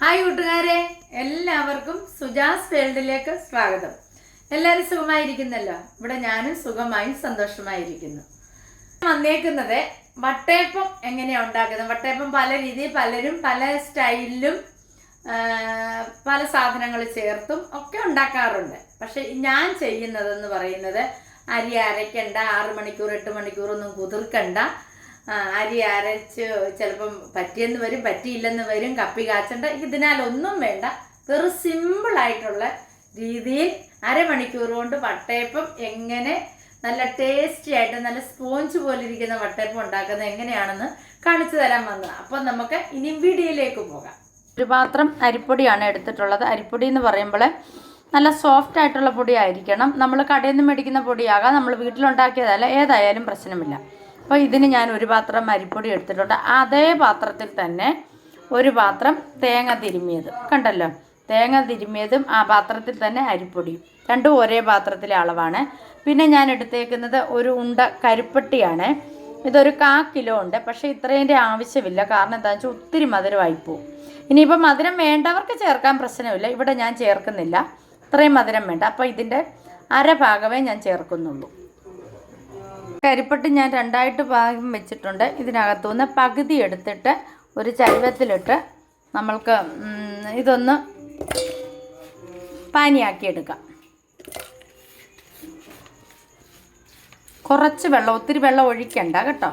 Hi കൂട്ടുകാരെ എല്ലാവർക്കും സുജാസ് വേൾഡിലേക്ക് സ്വാഗതം. എല്ലാവരും സുഖമായിരിക്കുന്നല്ലോ? ഇവിടെ ഞാനും സുഖമായും സന്തോഷമായിരിക്കുന്നു. വന്നേക്കുന്നത് വട്ടയപ്പം എങ്ങനെയാണ് ഉണ്ടാക്കുന്നത്? വട്ടയപ്പം പല രീതിയിൽ പലരും പല സ്റ്റൈലിലും പല സാധനങ്ങൾ ചേർത്തും ഒക്കെ ഉണ്ടാക്കാറുണ്ട്. പക്ഷെ ഞാൻ ചെയ്യുന്നതെന്ന് പറയുന്നത് അരി അരയ്ക്കണ്ട ആറ് മണിക്കൂർ എട്ട് മണിക്കൂറൊന്നും കുതിർക്കണ്ട. അരി അരച്ച് ചിലപ്പം പറ്റിയെന്ന് വരും പറ്റിയില്ലെന്ന് വരും കപ്പി കാച്ചണ്ട. ഇതിനാലൊന്നും വേണ്ട. വെറും സിമ്പിളായിട്ടുള്ള രീതിയിൽ അരമണിക്കൂർ കൊണ്ട് വട്ടയപ്പം എങ്ങനെ നല്ല ടേസ്റ്റി ആയിട്ട് നല്ല സ്പോഞ്ച് പോലെ ഇരിക്കുന്ന വട്ടയപ്പം ഉണ്ടാക്കുന്നത് എങ്ങനെയാണെന്ന് കാണിച്ചു തരാൻ വന്നത്. അപ്പം നമുക്ക് ഇനി വീഡിയോയിലേക്ക് പോകാം. ഒരു പാത്രം അരിപ്പൊടിയാണ് എടുത്തിട്ടുള്ളത്. അരിപ്പൊടി എന്ന് പറയുമ്പോൾ നല്ല സോഫ്റ്റ് ആയിട്ടുള്ള പൊടിയായിരിക്കണം നമ്മൾ കടയിൽ നിന്ന് മേടിക്കുന്ന പൊടിയാകാം. നമ്മൾ വീട്ടിലുണ്ടാക്കിയതല്ല. ഏതായാലും പ്രശ്നമില്ല. അപ്പോൾ ഇതിന് ഞാൻ ഒരു പാത്രം അരിപ്പൊടി എടുത്തിട്ടുണ്ട്. അതേ പാത്രത്തിൽ തന്നെ ഒരു പാത്രം തേങ്ങ തിരുമിയത്. കണ്ടല്ലോ? തേങ്ങ തിരുമിയതും ആ പാത്രത്തിൽ തന്നെ അരിപ്പൊടിയും. രണ്ടും ഒരേ പാത്രത്തിലെ അളവാണ്. പിന്നെ ഞാൻ എടുത്തേക്കുന്നത് ഒരു ഉണ്ട കരിപ്പട്ടിയാണ്. ഇതൊരു കാ കിലോ ഉണ്ട്. പക്ഷേ ഇത്രേന്റെ ആവശ്യമില്ല. കാരണം എന്താണെന്ന് വെച്ചാൽ ഒത്തിരി മധുരമായി പോകും ഇനിയിപ്പോൾ മധുരം വേണ്ടവർക്ക് ചേർക്കാൻ പ്രശ്നമില്ല. ഇവിടെ ഞാൻ ചേർക്കുന്നില്ല. ഇത്രയും മധുരം വേണ്ട. അപ്പോൾ ഇതിന്റെ അരഭാഗമേ ഞാൻ ചേർക്കുന്നുള്ളൂ. കരിപ്പട്ടി ഞാൻ രണ്ടായിട്ട് ഭാഗം വെച്ചിട്ടുണ്ട്. ഇതിനകത്തുനിന്ന് പകുതി എടുത്തിട്ട് ഒരു ചരുവത്തിലിട്ട് നമ്മൾക്ക് ഇതൊന്ന് പാനിയാക്കി എടുക്കാം കുറച്ച് വെള്ളം ഒത്തിരി വെള്ളം ഒഴിക്കണ്ട കേട്ടോ.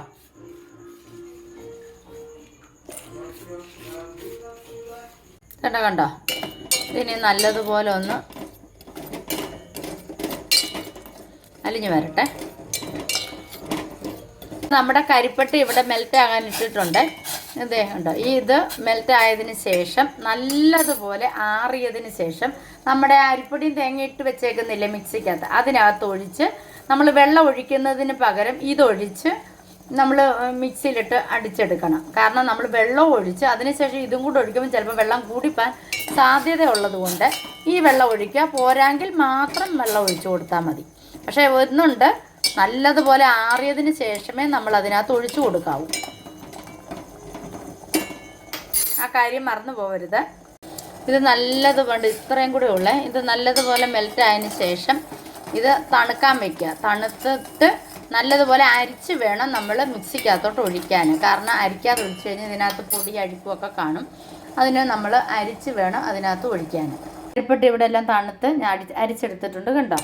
കേട്ടോ കണ്ടോ? ഇതിന് നല്ലതുപോലെ ഒന്ന് അലിഞ്ഞു വരട്ടെ. നമ്മുടെ കരിപ്പട്ട് ഇവിടെ മെൽറ്റ് ആകാൻ ഇട്ടിട്ടുണ്ട്. ഇതേ ഈ ഇത് മെൽറ്റ് ആയതിന് ശേഷം നല്ലതുപോലെ ആറിയതിന് ശേഷം നമ്മുടെ അരിപ്പൊടിയും തേങ്ങ ഇട്ട് വെച്ചേക്കുന്നില്ലേ മിക്സിക്കകത്ത്? അതിനകത്ത് ഒഴിച്ച് നമ്മൾ വെള്ളം ഒഴിക്കുന്നതിന് പകരം ഇതൊഴിച്ച് നമ്മൾ മിക്സിയിലിട്ട് അടിച്ചെടുക്കണം. കാരണം നമ്മൾ വെള്ളം ഒഴിച്ച് അതിനുശേഷം ഇതും കൂടെ ഒഴിക്കുമ്പോൾ ചിലപ്പോൾ വെള്ളം കൂടിപ്പാൻ സാധ്യത ഉള്ളതുകൊണ്ട് ഈ വെള്ളം ഒഴിക്കുക. പോരാങ്കിൽ മാത്രം വെള്ളം ഒഴിച്ചു കൊടുത്താൽ മതി. പക്ഷേ ഒന്നുണ്ട് നല്ലതുപോലെ ആറിയതിന് ശേഷമേ നമ്മൾ അതിനകത്ത് ഒഴിച്ചു കൊടുക്കാവൂ. ആ കാര്യം മറന്നു പോകരുത് ഇത് നല്ലതുപോലെ ഇത്രയും കൂടെ ഉള്ളേ. ഇത് നല്ലതുപോലെ മെൽറ്റ് ആയതിന് ശേഷം ഇത് തണുക്കാൻ വെക്കുക. തണുത്തിട്ട് നല്ലതുപോലെ അരിച്ച് വേണം നമ്മൾ മിക്സിക്കകത്തോട്ട് ഒഴിക്കാൻ കാരണം അരിക്കാതെ ഒഴിച്ച് കഴിഞ്ഞാൽ ഇതിനകത്ത് പൊടി അഴുക്കുമൊക്കെ കാണും. അതിന് നമ്മൾ അരിച്ച് വേണം അതിനകത്ത് ഒഴിക്കാൻ അരിപ്പെട്ട് ഇവിടെ എല്ലാം തണുത്ത് ഞാൻ അടി അരിച്ചെടുത്തിട്ടുണ്ട് കണ്ടോ?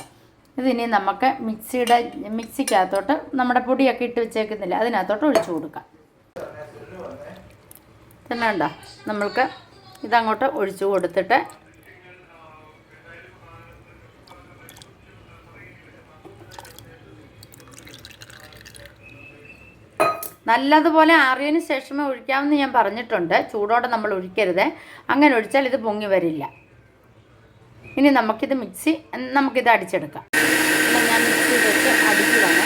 ഇതിനി നമുക്ക് മിക്സിയുടെ മിക്സിക്കകത്തോട്ട് നമ്മുടെ പൊടിയൊക്കെ ഇട്ട് വെച്ചേക്കുന്നില്ല അതിനകത്തോട്ട് ഒഴിച്ചു കൊടുക്കാം. തന്നെ ഉണ്ടോ നമ്മൾക്ക് ഇതങ്ങോട്ട് ഒഴിച്ചു കൊടുത്തിട്ട് നല്ലതുപോലെ ആറിയതിന് ശേഷമേ ഒഴിക്കാമെന്ന് ഞാൻ പറഞ്ഞിട്ടുണ്ട്. ചൂടോടെ നമ്മൾ ഒഴിക്കരുത്. അങ്ങനെ ഒഴിച്ചാൽ ഇത് പൊങ്ങി വരില്ല. ഇനി നമുക്കിത് മിക്സി നമുക്കിത് അടിച്ചെടുക്കാം. ലേശ ഞാൻ മിക്സി വെച്ച് അടിക്കുവാണ്.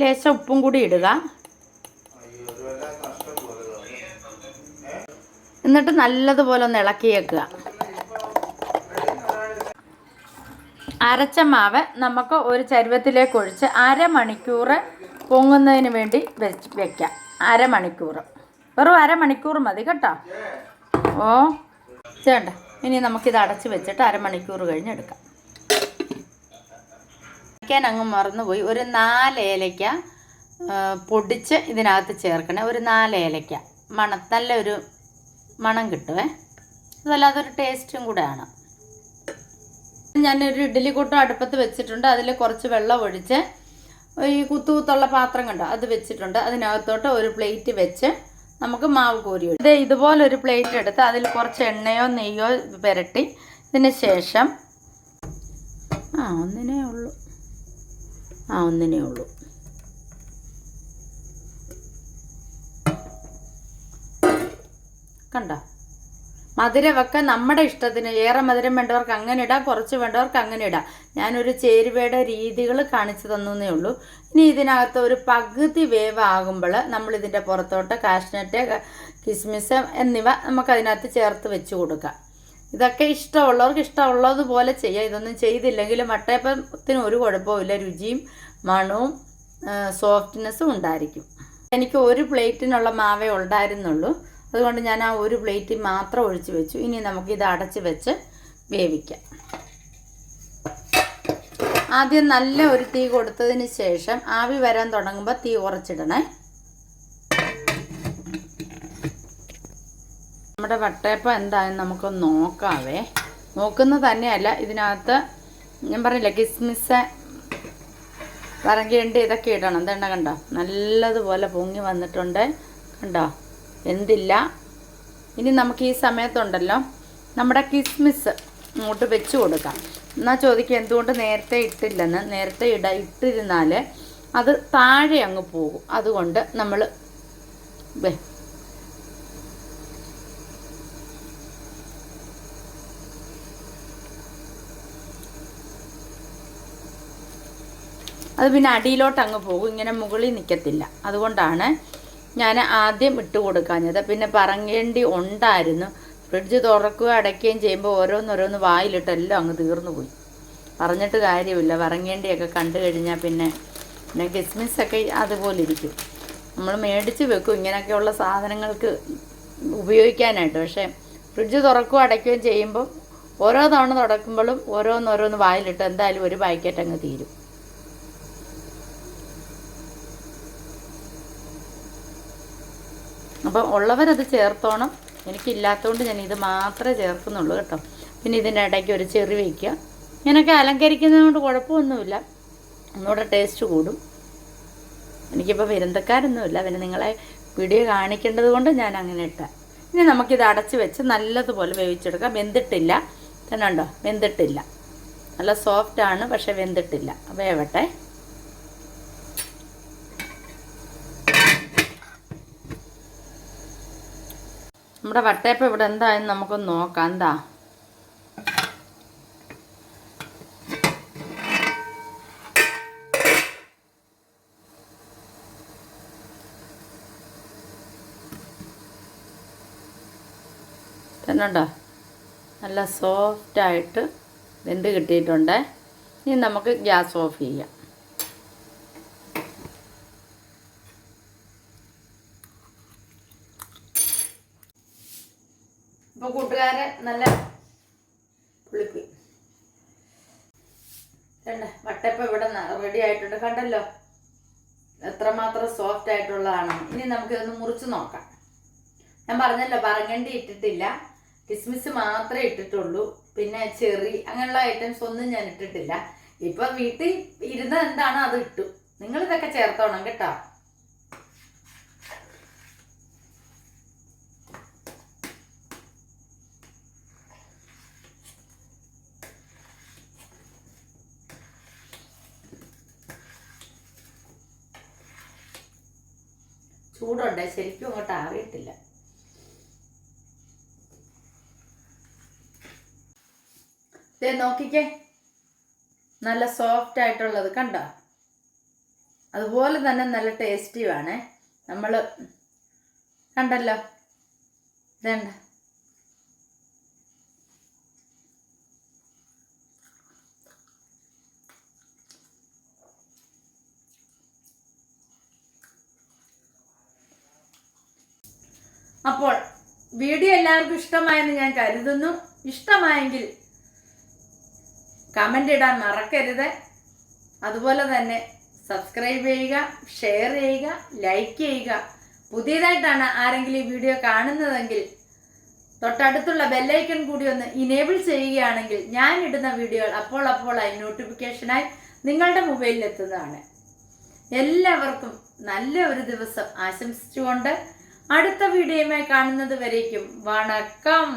ലേശം ഉപ്പും കൂടി ഇടുക. എന്നിട്ട് നല്ലതുപോലെ ഒന്ന് ഇളക്കിയേക്കുക. അരച്ച മാവ് നമുക്ക് ഒരു ചരുവത്തിലേക്ക് ഒഴിച്ച് അരമണിക്കൂർ പൊങ്ങുന്നതിന് വേണ്ടി വെച്ച് വെക്കാം. അരമണിക്കൂർ വെറും അരമണിക്കൂർ മതി കേട്ടോ. ഓ ചേണ്ട ഇനി നമുക്കിത് അടച്ച് വെച്ചിട്ട് അരമണിക്കൂർ കഴിഞ്ഞ് എടുക്കാം വയ്ക്കാൻ അങ്ങ് മറന്നുപോയി. ഒരു നാല് ഏലയ്ക്ക പൊടിച്ച് ഇതിനകത്ത് ചേർക്കണേ. ഒരു നാല് ഏലയ്ക്ക മണ നല്ലൊരു മണം കിട്ടുവേ. അതല്ലാതെ ഒരു ടേസ്റ്റും കൂടെയാണ് ഞാനൊരു ഇഡ്ഡലി കൂട്ടം അടുപ്പത്ത് വെച്ചിട്ടുണ്ട്. അതിൽ കുറച്ച് വെള്ളം ഒഴിച്ച് ഈ കുത്തു കുത്തുള്ള പാത്രം കണ്ടോ? അത് വെച്ചിട്ടുണ്ട്. അതിനകത്തോട്ട് ഒരു പ്ലേറ്റ് വെച്ച് നമുക്ക് മാവ് കോരി ഇത് ഇതുപോലെ ഒരു പ്ലേറ്റ് എടുത്ത് അതിൽ കുറച്ച് എണ്ണയോ നെയ്യോ പുരട്ടി ഇതിന് ശേഷം ആ ഒന്നിനേ ഉള്ളൂ. ആ ഒന്നിനേ ഉള്ളൂ. കണ്ടോ? മധുരമൊക്കെ നമ്മുടെ ഇഷ്ടത്തിന്. ഏറെ മധുരം വേണ്ടവർക്ക് അങ്ങനെ ഇടാം കുറച്ച് വേണ്ടവർക്ക് അങ്ങനെ ഇടാം. ഞാനൊരു ചേരുവയുടെ രീതികൾ കാണിച്ചു തന്നേ ഉള്ളൂ. ഇനി ഇതിനകത്ത് ഒരു പകുതി വേവ് ആകുമ്പോൾ നമ്മൾ ഇതിന്റെ പുറത്തോട്ട് കാഷ്നട്ട് കിസ്മിസ് എന്നിവ നമുക്ക് അതിനകത്ത് ചേർത്ത് വെച്ച് കൊടുക്കാം. ഇതൊക്കെ ഇഷ്ടമുള്ളവർക്ക് ഇഷ്ടമുള്ളതുപോലെ ചെയ്യാം. ഇതൊന്നും ചെയ്തില്ലെങ്കിലും വട്ടയപ്പത്തിന് ഒരു കുഴപ്പമില്ല രുചിയും മണവും സോഫ്റ്റ്നെസ്സും ഉണ്ടായിരിക്കും. എനിക്ക് ഒരു പ്ലേറ്റിനുള്ള മാവേ ഉണ്ടായിരുന്നുള്ളൂ. അതുകൊണ്ട് ഞാൻ ആ ഒരു പ്ലേറ്റ് മാത്രം ഒഴിച്ച് വെച്ചു. ഇനി നമുക്കിത് അടച്ച് വെച്ച് വേവിക്കാം. ആദ്യം നല്ല ഒരു തീ കൊടുത്തതിന് ശേഷം ആവി വരാൻ തുടങ്ങുമ്പോൾ തീ കുറച്ചിടണേ നമ്മുടെ വട്ടയപ്പം എന്തായാലും നമുക്ക് നോക്കാവേ. നോക്കുന്നത് തന്നെയല്ല ഇതിനകത്ത് ഞാൻ പറഞ്ഞില്ല കിസ്മിസ് വരങ്കേണ്ടി ഇതൊക്കെ ഇടണം. എന്താണ് കണ്ടോ? നല്ലതുപോലെ പൊങ്ങി വന്നിട്ടുണ്ട്. കണ്ടോ? എന്തില്ല? ഇനി നമുക്ക് ഈ സമയത്തുണ്ടല്ലോ. നമ്മുടെ കിസ്മിസ് അങ്ങോട്ട് വെച്ച് കൊടുക്കാം. എന്നാൽ ചോദിക്കുക എന്തുകൊണ്ട് നേരത്തെ ഇട്ടില്ലെന്ന്? നേരത്തെ ഇട ഇട്ടിരുന്നാൽ അത് താഴെ അങ്ങ് പോകും. അതുകൊണ്ട് നമ്മൾ അത് പിന്നെ അടിയിലോട്ട് അങ്ങ് പോകും. ഇങ്ങനെ മുകളിൽ നിൽക്കത്തില്ല അതുകൊണ്ടാണ് ഞാൻ ആദ്യം ഇട്ട് കൊടുക്കാഞ്ഞത്. പിന്നെ പറങ്ങേണ്ടി ഉണ്ടായിരുന്നു. ഫ്രിഡ്ജ് തുറക്കുകയും അടയ്ക്കുകയും ചെയ്യുമ്പോൾ ഓരോന്നോരോന്ന് വായിലിട്ടെല്ലാം അങ്ങ് തീർന്നു പോയി. പറഞ്ഞിട്ട് കാര്യമില്ല. പറങ്ങേണ്ടിയൊക്കെ കണ്ടു കഴിഞ്ഞാൽ പിന്നെ പിന്നെ കിസ്മിസൊക്കെ അതുപോലെ ഇരിക്കും. നമ്മൾ മേടിച്ച് വെക്കും. ഇങ്ങനെയൊക്കെയുള്ള സാധനങ്ങൾക്ക് ഉപയോഗിക്കാനായിട്ട്. പക്ഷേ ഫ്രിഡ്ജ് തുറക്കുകയും അടയ്ക്കുകയും ചെയ്യുമ്പോൾ ഓരോ തവണ തുടക്കുമ്പോഴും ഓരോന്നോരോന്ന് വായിലിട്ട് എന്തായാലും ഒരു പാക്കറ്റ് അങ്ങ് തീരും. അപ്പോൾ ഉള്ളവരത് ചേർത്തോണം. എനിക്കില്ലാത്തതുകൊണ്ട് ഞാൻ ഇത് മാത്രമേ ചേർക്കുന്നുള്ളൂ കേട്ടോ. പിന്നെ ഇതിന്റെ ഇടയ്ക്ക് ഒരു ചെറി വയ്ക്കുക. ഇങ്ങനെയൊക്കെ അലങ്കരിക്കുന്നതുകൊണ്ട് കുഴപ്പമൊന്നുമില്ല. ഒന്നുകൂടെ ടേസ്റ്റ് കൂടും. എനിക്കിപ്പോൾ വിരുന്നക്കാരൊന്നുമില്ല പിന്നെ നിങ്ങളെ വീഡിയോ കാണിക്കേണ്ടത് കൊണ്ട് ഞാൻ അങ്ങനെ ഇട്ട. ഇനി നമുക്കിത് അടച്ച് വെച്ച് നല്ലതുപോലെ വേവിച്ചെടുക്കാം. വെന്തിട്ടില്ല. തന്നെ വെന്തിട്ടില്ല. നല്ല സോഫ്റ്റാണ് പക്ഷേ വെന്തിട്ടില്ല. വേവട്ടെ. നമ്മുടെ വട്ടയപ്പം ഇവിടെ എന്തായാലും നമുക്കൊന്ന് നോക്കാം. എന്താ? തന്നെണ്ടോ നല്ല സോഫ്റ്റായിട്ട് വെന്ത് കിട്ടിയിട്ടുണ്ട്. ഇനി നമുക്ക് ഗ്യാസ് ഓഫ് ചെയ്യാം അപ്പോൾ കൂട്ടുകാരെ നല്ല പുളിപ്പി. കണ്ട വട്ടയപ്പം ഇവിടെ റെഡി ആയിട്ടുണ്ട്. കണ്ടല്ലോ? എത്രമാത്രം സോഫ്റ്റ് ആയിട്ടുള്ളതാണ്. ഇനി നമുക്ക് നമുക്കിതൊന്ന് മുറിച്ച് നോക്കാം. ഞാൻ പറഞ്ഞല്ലോ പറങ്ങണ്ടി ഇട്ടിട്ടില്ല. കിസ്മിസ് മാത്രമേ ഇട്ടിട്ടുള്ളൂ. പിന്നെ ചെറി അങ്ങനെയുള്ള ഐറ്റംസ് ഒന്നും ഞാൻ ഇട്ടിട്ടില്ല. ഇപ്പം വീട്ടിൽ ഇരുന്ന് എന്താണോ അത് ഇട്ടു. നിങ്ങളിതൊക്കെ ചേർത്തോണം കേട്ടോ. ചൂടുണ്ട്. ശരിക്കും അങ്ങോട്ട് ആറിയിട്ടില്ല ദേ നോക്കിക്കേ. നല്ല സോഫ്റ്റ് ആയിട്ടുള്ളത് കണ്ടോ? അതുപോലെ തന്നെ നല്ല ടേസ്റ്റിയുമാണ് നമ്മൾ കണ്ടല്ലോ? ഇതേണ്ട. അപ്പോൾ വീഡിയോ എല്ലാവർക്കും ഇഷ്ടമായെന്ന് ഞാൻ കരുതുന്നു. ഇഷ്ടമായെങ്കിൽ കമന്റ് ഇടാൻ മറക്കരുത്. അതുപോലെ തന്നെ സബ്സ്ക്രൈബ് ചെയ്യുക ഷെയർ ചെയ്യുക ലൈക്ക് ചെയ്യുക. പുതിയതായിട്ടാണ് ആരെങ്കിലും ഈ വീഡിയോ കാണുന്നതെങ്കിൽ തൊട്ടടുത്തുള്ള ബെല്ലൈക്കൺ കൂടി ഒന്ന് ഇനേബിൾ ചെയ്യുകയാണെങ്കിൽ ഞാൻ ഇടുന്ന വീഡിയോകൾ അപ്പോൾ അപ്പോളായി നോട്ടിഫിക്കേഷനായി നിങ്ങളുടെ മൊബൈലിൽ എത്തുന്നതാണ്. എല്ലാവർക്കും നല്ല ഒരു ദിവസം ആശംസിച്ചുകൊണ്ട് അടുത്ത വീഡിയോയുമായി കാണുന്നത് വരേക്കും. വണക്കം.